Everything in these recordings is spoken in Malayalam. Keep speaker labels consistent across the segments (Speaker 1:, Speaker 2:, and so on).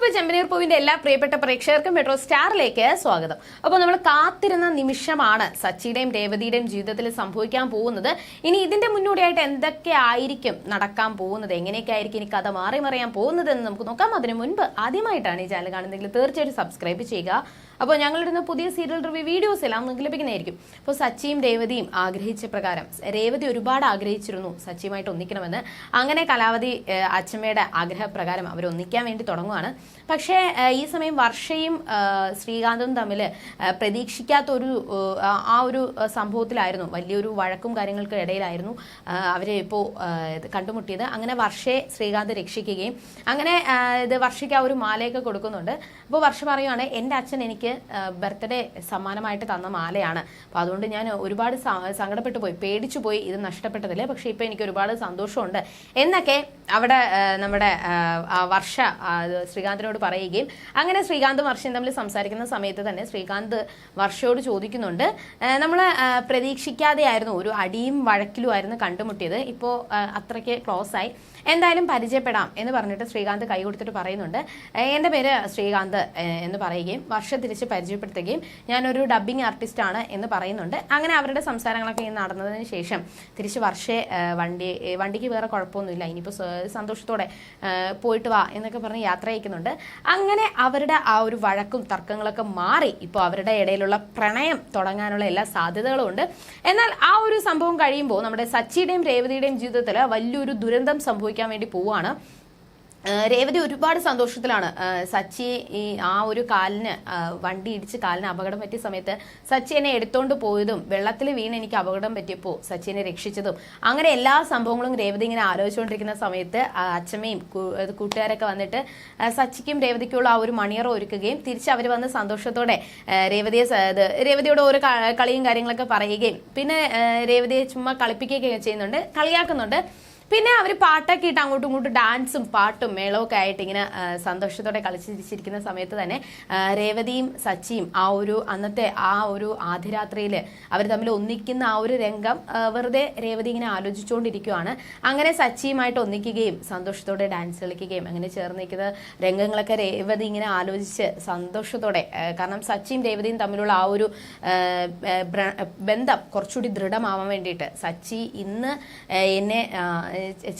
Speaker 1: അപ്പോൾ ചെമ്പനീർ പൂവിന്റെ എല്ലാ പ്രിയപ്പെട്ട പ്രേക്ഷകർക്കും മെട്രോ സ്റ്റാറിലേക്ക് സ്വാഗതം. അപ്പോൾ നമ്മൾ കാത്തിരുന്ന നിമിഷമാണ് സച്ചിയുടെയും രേവതിയുടെയും ജീവിതത്തിൽ സംഭവിക്കാൻ പോകുന്നത്. ഇനി ഇതിന്റെ മുന്നോടിയായിട്ട് എന്തൊക്കെ ആയിരിക്കും നടക്കാൻ പോകുന്നത്? എങ്ങനെയൊക്കെ ആയിരിക്കും ഇനി കഥ മാറി മറിയാൻ പോകുന്നത് എന്ന് നമുക്ക് നോക്കാം. അതിനു മുൻപ് ആദ്യമായിട്ടാണ് ഈ ചാനൽ കാണുന്നതെങ്കിൽ തീർച്ചയായിട്ടും സബ്സ്ക്രൈബ് ചെയ്യുക. അപ്പോൾ ഞങ്ങളിടുന്ന പുതിയ സീരിയൽ റിവ്യൂ വീഡിയോസ് എല്ലാം നിങ്ങൾക്ക് ലഭിക്കുന്നതായിരിക്കും. അപ്പോൾ സച്ചിയും രേവതിയും ആഗ്രഹിച്ച പ്രകാരം രേവതി ഒരുപാട് ആഗ്രഹിച്ചിരുന്നു സച്ചിയുമായിട്ട് ഒന്നിക്കണമെന്ന്. അങ്ങനെ കലാവതി അച്ഛമ്മയുടെ ആഗ്രഹപ്രകാരം അവർ ഒന്നിക്കാൻ വേണ്ടി തുടങ്ങുവാണ്. പക്ഷേ ഈ സമയം വർഷയും ശ്രീകാന്തും തമ്മിൽ പ്രതീക്ഷിക്കാത്തൊരു ആ ഒരു സംഭവത്തിലായിരുന്നു. വലിയൊരു വഴക്കും കാര്യങ്ങൾക്കും ഇടയിലായിരുന്നു അവരെ ഇപ്പോൾ കണ്ടുമുട്ടിയത്. അങ്ങനെ വർഷയെ ശ്രീകാന്ത് രക്ഷിക്കുകയും അങ്ങനെ ഇത് വർഷയ്ക്ക് ആ ഒരു മാലയൊക്കെ കൊടുക്കുന്നുണ്ട്. അപ്പോൾ വർഷ പറയുവാണ് എന്റെ അച്ഛൻ എനിക്ക് ബർത്ത്ഡേ സമ്മാനമായിട്ട് തന്ന മാലയാണ്. അപ്പോൾ അതുകൊണ്ട് ഞാൻ ഒരുപാട് സങ്കടപ്പെട്ടു പോയി പേടിച്ചു പോയി ഇത് നഷ്ടപ്പെട്ടതിൽ പക്ഷേ ഇപ്പോൾ എനിക്ക് ഒരുപാട് സന്തോഷമുണ്ട്. എന്നൊക്കെ അവിടെ നമ്മുടെ വർഷ ശ്രീകാന്തിനോട് പറയുകയും അങ്ങനെ ശ്രീകാന്തും വർഷയും തമ്മിൽ സംസാരിക്കുന്ന സമയത്ത് തന്നെ ശ്രീകാന്ത് വർഷയോട് ചോദിക്കുന്നുണ്ട് നമ്മൾ പ്രതീക്ഷിക്കാതെയായിരുന്നു ഒരു അടിയും വഴക്കിലുമായിരുന്നു കണ്ടുമുട്ടിയത്. ഇപ്പോൾ അത്രയ്ക്ക് ക്ലോസ് ആയി. എന്തായാലും പരിചയപ്പെടാം എന്ന് പറഞ്ഞിട്ട് ശ്രീകാന്ത് കൈ കൊടുത്തിട്ട് പറയുന്നുണ്ട്. എന്റെ പേര് ശ്രീകാന്ത് എന്ന് പറയുകയും വർഷ തിരിച്ച് പരിചയപ്പെടുത്തുകയും ഞാനൊരു ഡബ്ബിംഗ് ആർട്ടിസ്റ്റ് ആണ് എന്ന് പറയുന്നുണ്ട്. അങ്ങനെ അവരുടെ സംസാരങ്ങളൊക്കെ നടന്നതിന് ശേഷം തിരിച്ച് വർഷേ വണ്ടി വണ്ടിക്ക് വേറെ കുഴപ്പമൊന്നുമില്ല. ഇനിയിപ്പോൾ സന്തോഷത്തോടെ പോയിട്ട് വാ എന്നൊക്കെ പറഞ്ഞ് യാത്ര അയക്കുന്നുണ്ട്. അങ്ങനെ അവരുടെ ആ ഒരു വഴക്കും തർക്കങ്ങളൊക്കെ മാറി ഇപ്പോൾ അവരുടെ ഇടയിലുള്ള പ്രണയം തുടങ്ങാനുള്ള എല്ലാ സാധ്യതകളും ഉണ്ട്. എന്നാൽ ആ ഒരു സംഭവം കഴിയുമ്പോൾ നമ്മുടെ സച്ചിയുടെയും രേവതിയുടെയും ജീവിതത്തിൽ വലിയൊരു ദുരന്തം സംഭവിക്കാൻ വേണ്ടി പോവുകയാണ് രേവതി ഒരുപാട് സന്തോഷത്തിലാണ്. സച്ചി ഈ ആ ഒരു കാലിന് വണ്ടി ഇടിച്ച് കാലിന് അപകടം പറ്റിയ സമയത്ത് സച്ചി എന്നെ എടുത്തോണ്ട് പോയതും വെള്ളത്തിൽ വീണ് എനിക്ക് അപകടം പറ്റിയപ്പോൾ സച്ചിനെ രക്ഷിച്ചതും അങ്ങനെ എല്ലാ സംഭവങ്ങളും രേവതി ഇങ്ങനെ ആലോചിച്ചുകൊണ്ടിരിക്കുന്ന സമയത്ത് അച്ഛമ്മയും കൂട്ടുകാരൊക്കെ വന്നിട്ട് സച്ചിക്കും രേവതിക്കുള്ള ആ ഒരു മണിയറ ഒരുക്കുകയും തിരിച്ച് അവർ വന്ന് സന്തോഷത്തോടെ രേവതിയെ രേവതിയോട് ഓരോ കളിയും കാര്യങ്ങളൊക്കെ പറയുകയും പിന്നെ രേവതിയെ ചുമ്മാ കളിപ്പിക്കുകയൊക്കെ ചെയ്യുന്നുണ്ട് കളിയാക്കുന്നുണ്ട്. പിന്നെ അവർ പാട്ടൊക്കെ ഇട്ട് അങ്ങോട്ടും ഇങ്ങോട്ടും ഡാൻസും പാട്ടും മേളമൊക്കെ ആയിട്ട് ഇങ്ങനെ സന്തോഷത്തോടെ കളിച്ചിരിക്കുന്ന സമയത്ത് തന്നെ രേവതിയും സച്ചിയും ആ ഒരു അന്നത്തെ ആ ഒരു ആദ്യരാത്രിയിൽ അവർ തമ്മിൽ ഒന്നിക്കുന്ന ആ ഒരു രംഗം വെറുതെ രേവതി ഇങ്ങനെ ആലോചിച്ചുകൊണ്ടിരിക്കുകയാണ് അങ്ങനെ സച്ചിയുമായിട്ട് ഒന്നിക്കുകയും സന്തോഷത്തോടെ ഡാൻസ് കളിക്കുകയും അങ്ങനെ ചേർന്ന് നിൽക്കുന്ന രംഗങ്ങളൊക്കെ രേവതി ഇങ്ങനെ ആലോചിച്ച് സന്തോഷത്തോടെ കാരണം സച്ചിയും രേവതിയും തമ്മിലുള്ള ആ ഒരു ബന്ധം കുറച്ചുകൂടി ദൃഢമാവാൻ വേണ്ടിയിട്ട് സച്ചി ഇന്ന് എന്നെ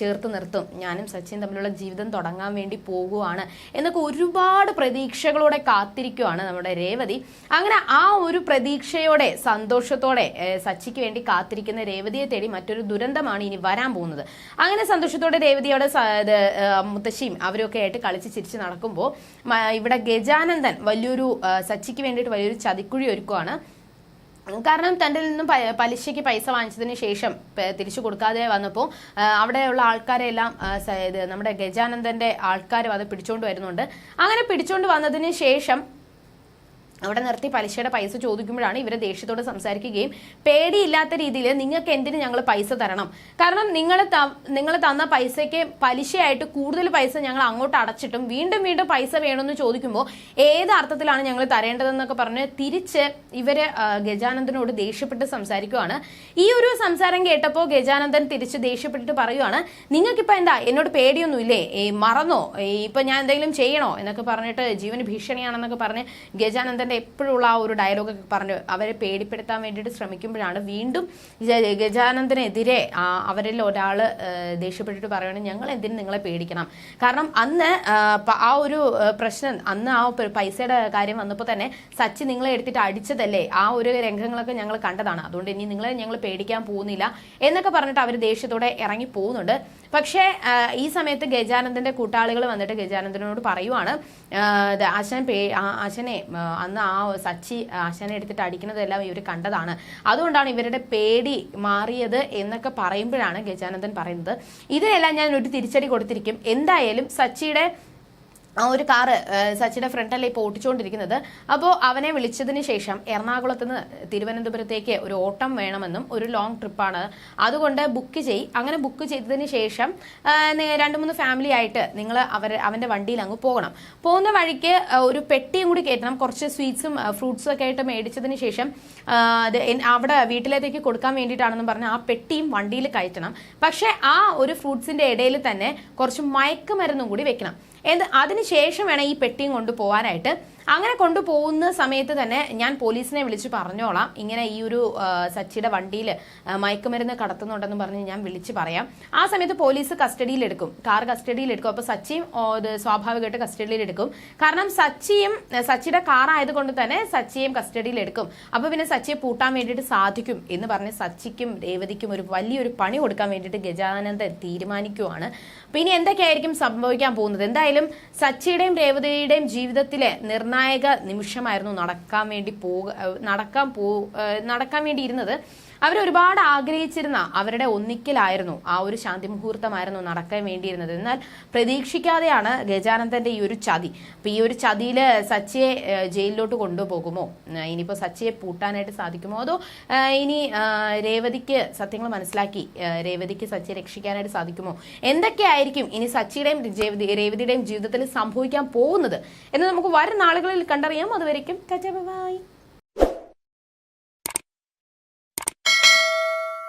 Speaker 1: ചേർത്ത് നിർത്തും. ഞാനും സച്ചിൻ തമ്മിലുള്ള ജീവിതം തുടങ്ങാൻ വേണ്ടി പോകുവാണ് എന്നൊക്കെ ഒരുപാട് പ്രതീക്ഷകളോടെ കാത്തിരിക്കുവാണ് നമ്മുടെ രേവതി. അങ്ങനെ ആ ഒരു പ്രതീക്ഷയോടെ സന്തോഷത്തോടെ സച്ചിക്ക് വേണ്ടി കാത്തിരിക്കുന്ന രേവതിയെ തേടി മറ്റൊരു ദുരന്തമാണ് ഇനി വരാൻ പോകുന്നത്. അങ്ങനെ സന്തോഷത്തോടെ രേവതിയോടെ മുത്തശ്ശിയും അവരൊക്കെ ആയിട്ട് കളിച്ച് ചിരിച്ച് നടക്കുമ്പോൾ ഇവിടെ ഗജാനന്ദൻ വലിയൊരു സച്ചിക്ക് വേണ്ടിയിട്ട് വലിയൊരു ചതിക്കുഴി ഒരുക്കുവാണ്. കാരണം തന്റെ നിന്നും പലിശയ്ക്ക് പൈസ വാങ്ങിച്ചതിന് ശേഷം തിരിച്ചു കൊടുക്കാതെ വന്നപ്പോൾ അവിടെയുള്ള ആൾക്കാരെല്ലാം എല്ലാം നമ്മുടെ ഗജാനന്ദന്റെ ആൾക്കാർ അത് പിടിച്ചോണ്ട് വരുന്നുണ്ട്. അങ്ങനെ പിടിച്ചോണ്ട് വന്നതിന് ശേഷം അവിടെ നിർത്തി പലിശയുടെ പൈസ ചോദിക്കുമ്പോഴാണ് ഇവരെ ദേഷ്യത്തോട് സംസാരിക്കുകയും പേടിയില്ലാത്ത രീതിയിൽ നിങ്ങൾക്ക് എന്തിനു ഞങ്ങൾ പൈസ തരണം? കാരണം നിങ്ങൾ നിങ്ങൾ തന്ന പൈസയ്ക്ക് പലിശയായിട്ട് കൂടുതൽ പൈസ ഞങ്ങൾ അങ്ങോട്ട് അടച്ചിട്ടും വീണ്ടും വീണ്ടും പൈസ വേണമെന്ന് ചോദിക്കുമ്പോൾ ഏത് അർത്ഥത്തിലാണ് ഞങ്ങൾ തരേണ്ടതെന്നൊക്കെ പറഞ്ഞ് തിരിച്ച് ഇവർ ഗജാനന്ദനോട് ദേഷ്യപ്പെട്ട് സംസാരിക്കുവാണ്. ഈ ഒരു സംസാരം കേട്ടപ്പോൾ ഗജാനന്ദൻ തിരിച്ച് ദേഷ്യപ്പെട്ടിട്ട് പറയുവാണ് നിങ്ങൾക്കിപ്പോൾ എന്താ എന്നോട് പേടിയൊന്നുമില്ലേ? മറന്നോ? ഇപ്പം ഞാൻ എന്തെങ്കിലും ചെയ്യണോ? എന്നൊക്കെ പറഞ്ഞിട്ട് ജീവന് ഭീഷണിയാണെന്നൊക്കെ പറഞ്ഞ് ഗജാനന്ദന്റെ എപ്പോഴുള്ള ആ ഒരു ഡയലോഗൊക്കെ പറഞ്ഞ് അവരെ പേടിപ്പെടുത്താൻ വേണ്ടിയിട്ട് ശ്രമിക്കുമ്പോഴാണ് വീണ്ടും ഗജാനന്ദനെതിരെ അവരിൽ ഒരാൾ ദേഷ്യപ്പെട്ടിട്ട് പറയുകയാണ് ഞങ്ങൾ എന്തിനും നിങ്ങളെ പേടിക്കണം. കാരണം അന്ന് ആ, ഒരു പ്രശ്നം അന്ന് ആ പൈസയുടെ കാര്യം വന്നപ്പോൾ തന്നെ സച്ചി നിങ്ങളെ എടുത്തിട്ട് അടിച്ചതല്ലേ? ആ ഒരു രംഗങ്ങളൊക്കെ ഞങ്ങൾ കണ്ടതാണ്. അതുകൊണ്ട് ഇനി നിങ്ങളെ ഞങ്ങൾ പേടിക്കാൻ പോകുന്നില്ല എന്നൊക്കെ പറഞ്ഞിട്ട് അവർ ദേഷ്യത്തോടെ ഇറങ്ങി പോകുന്നുണ്ട്. പക്ഷേ ഈ സമയത്ത് ഗജാനന്ദന്റെ കൂട്ടാളികൾ വന്നിട്ട് ഗജാനന്ദനോട് പറയുവാണ് ആ, ഇത് പേ അശനെ ആ, ആ സച്ചി ആശാനെ എടുത്തിട്ട് അടിക്കുന്നതെല്ലാം ഇവർ കണ്ടതാണ്. അതുകൊണ്ടാണ് ഇവരുടെ പേടി മാറിയത് എന്നൊക്കെ പറയുമ്പോഴാണ് ഗജാനന്ദൻ പറയുന്നത്. ഇതിനെല്ലാം ഞാൻ ഒരു തിരിച്ചടി കൊടുത്തിരിക്കും. എന്തായാലും സച്ചിയുടെ ആ ഒരു കാറ് സച്ചിന്റെ ഫ്രണ്ടല്ലേ ഇപ്പോൾ ഓട്ടിച്ചുകൊണ്ടിരിക്കുന്നത് അപ്പോൾ അവനെ വിളിച്ചതിന് ശേഷം എറണാകുളത്ത് നിന്ന് തിരുവനന്തപുരത്തേക്ക് ഒരു ഓട്ടം വേണമെന്നും ഒരു ലോങ് ട്രിപ്പാണ് അതുകൊണ്ട് ബുക്ക് ചെയ്. അങ്ങനെ ബുക്ക് ചെയ്തതിന് ശേഷം രണ്ടു മൂന്ന് ഫാമിലി ആയിട്ട് നിങ്ങൾ അവർ അവന്റെ വണ്ടിയിൽ അങ്ങ് പോകണം. പോകുന്ന വഴിക്ക് ഒരു പെട്ടിയും കൂടി കയറ്റണം. കുറച്ച് സ്വീറ്റ്സും ഫ്രൂട്ട്സും ഒക്കെ ആയിട്ട് മേടിച്ചതിന് ശേഷം അവിടെ വീട്ടിലേക്ക് കൊടുക്കാൻ വേണ്ടിയിട്ടാണെന്ന് പറഞ്ഞ് ആ പെട്ടിയും വണ്ടിയിൽ കയറ്റണം. പക്ഷേ ആ ഒരു ഫ്രൂട്ട്സിന്റെ ഇടയിൽ തന്നെ കുറച്ച് മയക്കുമരുന്നും കൂടി വെക്കണം. എന്ത് അതിനുശേഷം വേണം ഈ പെട്ടിയും കൊണ്ട് പോകാനായിട്ട് അങ്ങനെ കൊണ്ടുപോകുന്ന സമയത്ത് തന്നെ ഞാൻ പോലീസിനെ വിളിച്ച് പറഞ്ഞോളാം. ഇങ്ങനെ ഈ ഒരു സച്ചിയുടെ വണ്ടിയിൽ മയക്കുമരുന്ന് കടത്തുന്നുണ്ടെന്ന് പറഞ്ഞ് ഞാൻ വിളിച്ച് പറയാം. ആ സമയത്ത് പോലീസ് കസ്റ്റഡിയിലെടുക്കും. കാർ കസ്റ്റഡിയിലെടുക്കും. അപ്പോൾ സച്ചിയും സ്വാഭാവികമായിട്ട് കസ്റ്റഡിയിലെടുക്കും. കാരണം സച്ചിയും സച്ചിയുടെ കാർ ആയതുകൊണ്ട് തന്നെ സച്ചിയും കസ്റ്റഡിയിലെടുക്കും. അപ്പോൾ പിന്നെ സച്ചിയെ പൂട്ടാൻ വേണ്ടിയിട്ട് സാധിക്കും എന്ന് പറഞ്ഞ് സച്ചിക്കും രേവതിക്കും ഒരു വലിയൊരു പണി കൊടുക്കാൻ വേണ്ടിയിട്ട് ഗജാനന്ദ തീരുമാനിക്കുവാണ്. പിന്നെ എന്തൊക്കെയായിരിക്കും സംഭവിക്കാൻ പോകുന്നത്? എന്തായാലും സച്ചിയുടെയും രേവതിയുടെയും ജീവിതത്തിലെ നിർണായക നിമിഷമായിരുന്നു നടക്കാൻ വേണ്ടി പോക നടക്കാൻ പോ നടക്കാൻ വേണ്ടി ഇരുന്നത് അവർ ഒരുപാട് ആഗ്രഹിച്ചിരുന്ന അവരുടെ ഒന്നിക്കലായിരുന്നു ആ ഒരു ശാന്തി മുഹൂർത്തമായിരുന്നു നടക്കാൻ വേണ്ടിയിരുന്നത്. എന്നാൽ പ്രതീക്ഷിക്കാതെയാണ് ഗജാനന്ദന്റെ ഈ ഒരു ചതി. അപ്പൊ ഈ ഒരു ചതിയിൽ സച്ചിയെ ജയിലിലോട്ട് കൊണ്ടുപോകുമോ? ഇനിയിപ്പോൾ ഇനിയിപ്പോ സച്ചിയെ പൂട്ടാനായിട്ട് സാധിക്കുമോ? അതോ ഇനി രേവതിക്ക് സത്യങ്ങൾ മനസ്സിലാക്കി രേവതിക്ക് സച്ചിയെ രക്ഷിക്കാനായിട്ട് സാധിക്കുമോ? എന്തൊക്കെയായിരിക്കും ഇനി സച്ചിയുടെയും രേവതിയുടെയും ജീവിതത്തിൽ സംഭവിക്കാൻ പോകുന്നത്? എന്ന് നമുക്ക് വരും നാളുകളിൽ കണ്ടറിയാം. അതുവരയ്ക്കും ബൈ.